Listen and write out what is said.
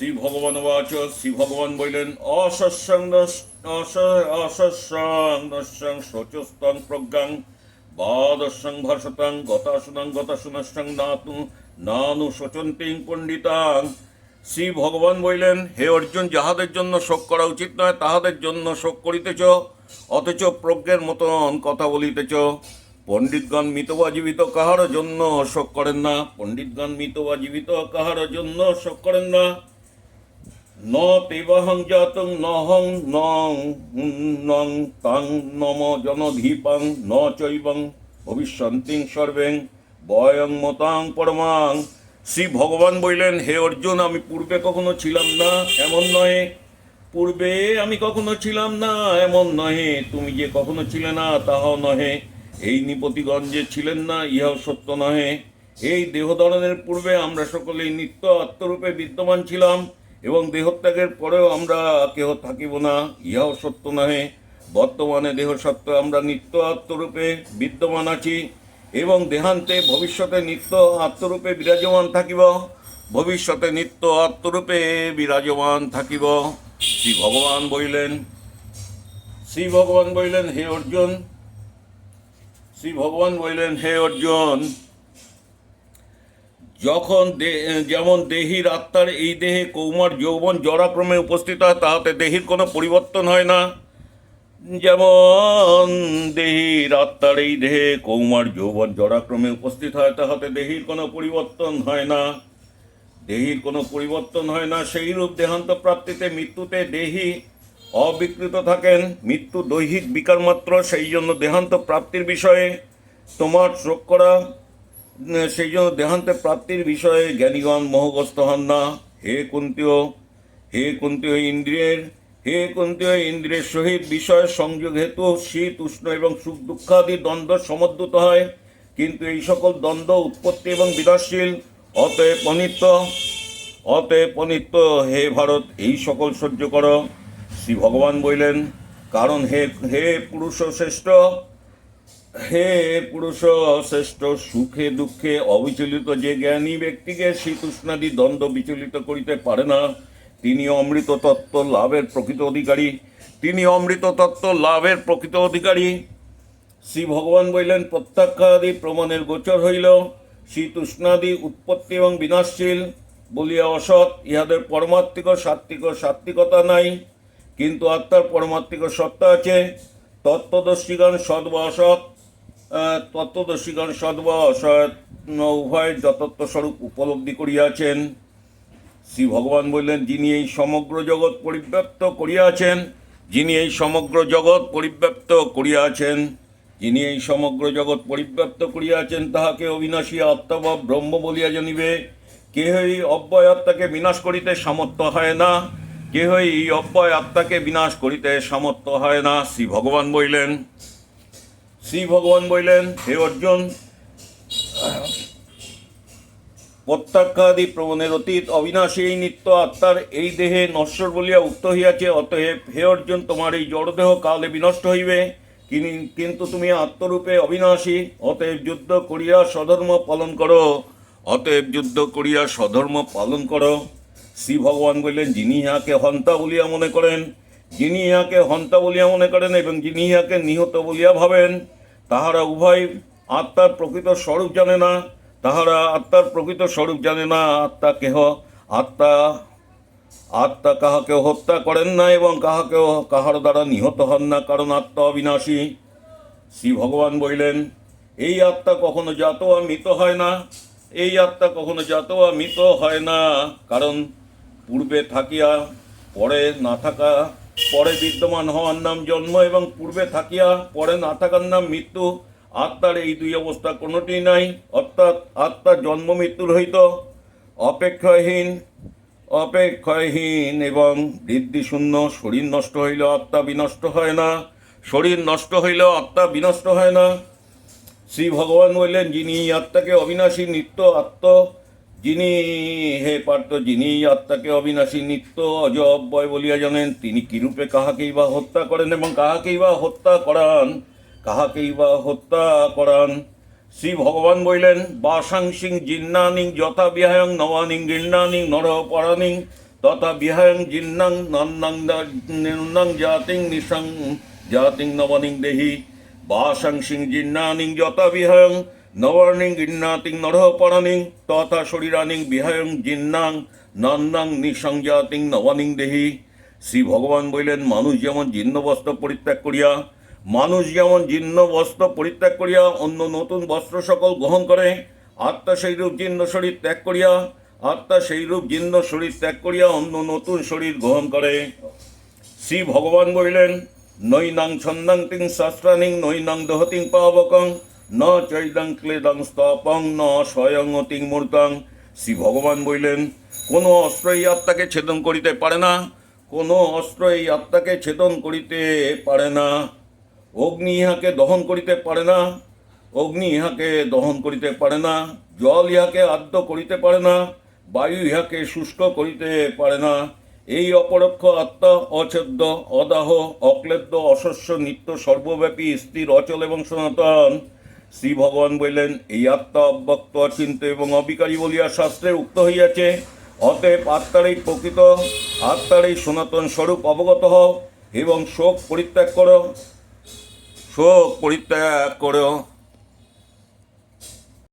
শ্রী ভগবান বাচ শ্রী ভগবান বললেন অসস্যং অসস্যং দস্যং শোচস্তং প্রজ্ঞাং বাদস্যং ভাষতাং গতাসুনাং গতাসুনস্যং নাতু, নানু শোচন্তিং পণ্ডিতাং। শ্রী ভগবান বললেন, হে অর্জুন, যাহাদের জন্য শোক করা উচিত নয়, তাহাদের জন্য শোক করিতেছ, অথচ প্রজ্ঞের মতন কথা বলিতেছ। পণ্ডিতগণ মৃত বা জীবিত কাহার জন্য শোক করেন না। পণ্ডিতগণ মৃত বা জীবিত কাহার জন্য শোক করেন না। ন তেবাহং জাতং নহং নং নং তাং নম জনধীপাং ন চৈবং ভবিষ্যন্তিং সর্বেং বয়ং মতাং পরমাং। শ্রী ভগবান বললেন, হে অর্জুন, আমি পূর্বে কখনো ছিলাম না, এমন নয় পূর্বে আমি কখনো ছিলাম না, এমন নহে। তুমি যে কখনো ছিলে না, তাহাও নহে। এই নিপতিগণ যে ছিলেন না, ইহাও সত্য নহে। এই দেহধারণের পূর্বে আমরা সকলেই নিত্য আত্মরূপে বিদ্যমান ছিলাম। এবং দেহত্যাগের পরেও আমরা কেহ থাকিব না, ইহাও সত্য নহে। বর্তমানে দেহ সত্ত্বে আমরা নিত্য আত্মরূপে বিদ্যমান আছি এবং দেহান্তে ভবিষ্যতে নিত্য আত্মরূপে বিরাজমান থাকিব। ভবিষ্যতে নিত্য আত্মরূপে বিরাজমান থাকিব। শ্রী ভগবান বইলেন শ্রী ভগবান বললেন, হে অর্জুন। শ্রী ভগবান বললেন, হে অর্জুন। যখন যেমন দেহির আত্মার এই দেহে কৌমার যৌবন জরাক্রমে উপস্থিত হয়, তাহাতে দেহির কোনো পরিবর্তন হয় না। যেমন দেহির আত্মার এই দেহে কৌমার যৌবন জরাক্রমে উপস্থিত হয়, তাহাতে দেহির কোনো পরিবর্তন হয় না। দেহির কোনো পরিবর্তন হয় না। সেই রূপ দেহান্ত প্রাপ্তিতে মৃত্যুতে দেহি অবিকৃত থাকেন। মৃত্যু দৈহিক বিকার মাত্র। সেই জন্য দেহান্ত প্রাপ্তির বিষয়ে তোমার শোক করা সেই জন্য দেহান্তে প্রাপ্তির বিষয়ে জ্ঞানীগণ মোহগ্রস্ত হন না। হে কুন্তীয় হে কুন্তীয় ইন্দ্রিয়ের, হে কুন্তীয় ইন্দ্রিয়ের সহিত বিষয় সংযোগ হেতু শীত, উষ্ণ এবং সুখ দুঃখাদি দ্বন্দ্ব সমদ্ভূত হয়। কিন্তু এই সকল দ্বন্দ্ব উৎপত্তি এবং বিনাশশীল, অতএব অনিত্য। অতএব অনিত্য, হে ভারত, এই সকল সহ্য করো। শ্রী ভগবান বললেন, কারণ হে হে পুরুষ শ্রেষ্ঠ হে পুরুষ, শ্রেষ্ঠ, সুখে, দুঃখে অবিচলিত যে জ্ঞানী ব্যক্তিকে শীতুষ্ণাদি দ্বন্দ্ব বিচলিত করিতে পারে না তিনি অমৃত তত্ত্ব লাভের প্রকৃত অধিকারী। তিনি অমৃত তত্ত্ব লাভের প্রকৃত অধিকারী। শ্রী ভগবান বললেন প্রত্যাখ্যাদি প্রমাণের গোচর হইল। শীতুষ্ণাদি উৎপত্তি এবং বিনাশশীল। বলিয়া অসৎ, ইহাদের পরমাত্মিক সাত্বিক সাত্বিকতা নাই। কিন্তু আত্মার পরমাত্মিক সত্তা আছে। তত্ত্বদর্শীগণ সৎ বা অসৎ তত্ত্বদর্শীগণ সৎ বা অসৎ উভয় যতত্ব স্বরূপ উপলব্ধি করিয়াছেন। শ্রী ভগবান বললেন, যিনি এই সমগ্র জগৎ পরিব্যাপ্ত করিয়াছেন, যিনি এই সমগ্র জগৎ পরিব্যাপ্ত করিয়াছেন, যিনি এই সমগ্র জগৎ পরিব্যাপ্ত করিয়াছেন, তাহাকে অবিনাশী আত্মা বা ব্রহ্ম বলিয়া জানিবে। কেহই অব্যয় আত্মাকে বিনাশ করিতে সামর্থ্য হয় না। কেহই এই অব্যয় আত্মাকে বিনাশ করিতে সামর্থ্য হয় না। শ্রী ভগবান বললেন শ্রী ভগবান বললেন, হে অর্জুন প্রত্যাখ্যাদি প্রবণের অতীত, অবিনাশী এই নিত্য আত্মার এই দেহে নশ্বর বলিয়া উক্ত হইয়াছে, অতএব হে অর্জুন, তোমার এই জড়দেহ কালে বিনষ্ট হইবে। কিন্তু তুমি আত্মরূপে অবিনাশী, অতএব যুদ্ধ করিয়া স্বধর্ম পালন করো। অতএব যুদ্ধ করিয়া স্বধর্ম পালন করো। শ্রী ভগবান বললেন, যিনি ইহাকে হন্তা বলিয়া মনে করেন, যিনি ইহাকে হন্তা বলিয়া মনে করেন এবং যিনি ইহাকে নিহত বলিয়া ভাবেন তাহারা উভয় আত্মার প্রকৃত স্বরূপ জানে না, তাহারা আত্মার প্রকৃত স্বরূপ জানে না, আত্মা কেহ, আত্মা আত্মা কাহাকে হত্যা করেন না এবং কাহাকেও কাহার দ্বারা নিহত হন না, কারণ আত্মা অবিনাশী। শ্রী ভগবান বললেন, এই আত্মা কখনো জাত মৃত হয় না, এই আত্মা কখনো জাত মৃত হয় না, কারণ পূর্বে থাকিয়া, পরে না থাকা পরে বিদ্যমান হওয়ার নাম জন্ম এবং পূর্বে থাকিয়া পরে না থাকার নাম মৃত্যু। আত্মার এই দুই অবস্থা কোনোটি নাই, অর্থাৎ আত্মার জন্ম মৃত্যুর হইত অপেক্ষাহীন অপেক্ষাহীন এবং বৃদ্ধিশূন্য শরীর নষ্ট হইলেও আত্মা বিনষ্ট হয় না, শরীর নষ্ট হইলেও আত্মা বিনষ্ট হয় না। শ্রী ভগবান বললেন, যিনি আত্মাকে অবিনাশী নিত্য আত্ম যিনি হে পার্থ যিনি আত্মাকে অবিনাশী, নিত্য অজ অব্যয় বলিয়া জানেন, তিনি কিরূপে কাহাকেই বা হত্যা করেন এবং কাহাকেই বা হত্যা করান? কাহাকেই বা হত্যা করান? শ্রী ভগবান বললেন বাসাংসিং জিন্নানিং যথা বিহায়ং নবানিং গিন্নানিং নর পরানিং তথা বিহায়ং জিন্নাং নন্নাং জাতিং নিশাং জাতিং নবানিং দেহি। বাসাং সিং জিন্নানিং যথা বিহায়ং নবর্ণিং গিন্নাতিং নরহ পরানিং তথা শরীরানিং বিহায়ং, জিন্নাং, নন্নাং নিশাং জাতিং নবনিং দেহি। শ্রী ভগবান বললেন, মানুষ যেমন জীর্ণ বস্ত্র পরিত্যাগ করিয়া, মানুষ যেমন জীর্ণ বস্ত্র পরিত্যাগ করিয়া অন্য নতুন বস্ত্র সকল গ্রহণ করে, আত্মা সেই রূপ জীর্ণ শরীর ত্যাগ করিয়া, আত্মা সেই রূপ জীর্ণ শরীর ত্যাগ করিয়া অন্য নতুন শরীর গ্রহণ করে। শ্রী ভগবান বলিলেন, নৈনাং ছন্দাং তিং শাস্ত্রানিং নৈনাং দহতিং পাবকং ন চৈদাং ক্লেদাং স্তপং, ন স্বয়ং অতিং মূর্তাং। শ্রী ভগবান বলিলেন, কোনো অস্ত্র এই আত্মাকে ছেদন করিতে পারে না, কোনো অস্ত্র এই আত্মাকে ছেদন করিতে পারে না। অগ্নি ইহাকে দহন করিতে পারে না, অগ্নি ইহাকে দহন করিতে পারে না, জল ইহাকে আদ্য করিতে পারে না, বায়ু ইহাকে শুষ্ক করিতে পারে না। এই অপরক্ষ আত্মা অছেদ্য, অদাহ, অক্লেদ্য, অশস্য, নিত্য, সর্বব্যাপী, স্থির, অচল এবং সনাতন। শ্রী ভগবান বললেন, এই আত্মা অব্যক্ত অচিন্ত এবং অবিকারী বলিয়া শাস্ত্রে উক্ত হইয়াছে। অতএব আত্মার এই প্রকৃত আত্মার এই সনাতন স্বরূপ অবগত হও এবং শোক পরিত্যাগ করো। শোক পরিত্যাগ করো।